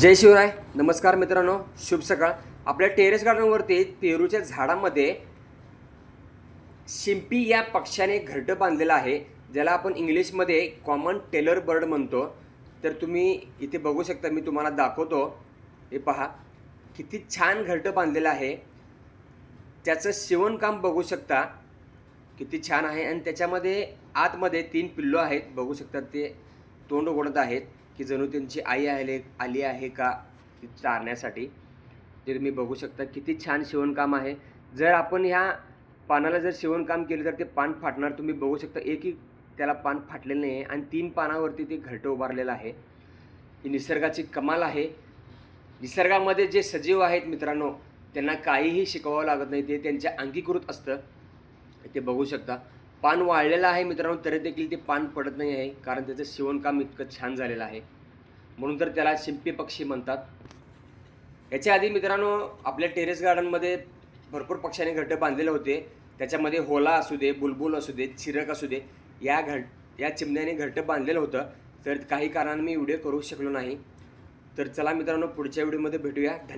जय शिवराय. नमस्कार मित्रांनो. शुभ सकाळ. आपल्या टेरेस गार्डनवरती पेरूच्या झाडामध्ये शिंपी या पक्ष्याने घरटं बांधलेलं आहे ज्याला आपण इंग्लिशमध्ये कॉमन टेलर बर्ड म्हणतो. तर तुम्ही इथे बघू शकता मी तुम्हाला दाखवतो. हे पहा किती छान घरटं बांधलेलं आहे. त्याचं शिवणकाम बघू शकता. किती छान आहे. आणि त्याच्यामध्ये आतमध्ये तीन पिल्लो आहेत. बघू शकता ते तोंड ओढत आहेत. की जणू त्यांची आई आले आली आहे का ती चारण्यासाठी? ते तुम्ही बघू शकता किती छान शिवणकाम आहे. जर आपण ह्या पानाला जर शिवणकाम केलं तर ते पान फाटणार तुम्ही बघू शकता. एकही त्याला पान फाटलेलं नाही आहे आणि तीन पानावरती ते घरटं उभारलेलं आहे. ही निसर्गाची कमाल आहे. निसर्गामध्ये जे सजीव आहेत मित्रांनो त्यांना काहीही शिकवावं लागत नाही. ते त्यांच्या अंगीकृत असतं. ते बघू शकता. पान वाळलेलं आहे मित्रांनो तरी देखील ते पान पडत नाही आहे. कारण त्याचं शिवणकाम इतकं छान झालेलं आहे. म्हणून तर त्याला शिंपी पक्षी म्हणतात. याच्या आधी मित्रांनो आपल्या टेरेस गार्डनमध्ये भरपूर पक्ष्यांनी घरटं बांधलेले होते. त्याच्यामध्ये होला असू दे बुलबुल असू दे चिरक असू दे या घट या चिमण्याने घरटं बांधलेलं होतं. तर काही कारण मी व्हिडिओ करू शकलो नाही. तर चला मित्रांनो पुढच्या व्हिडिओमध्ये भेटूया. धन्यवाद.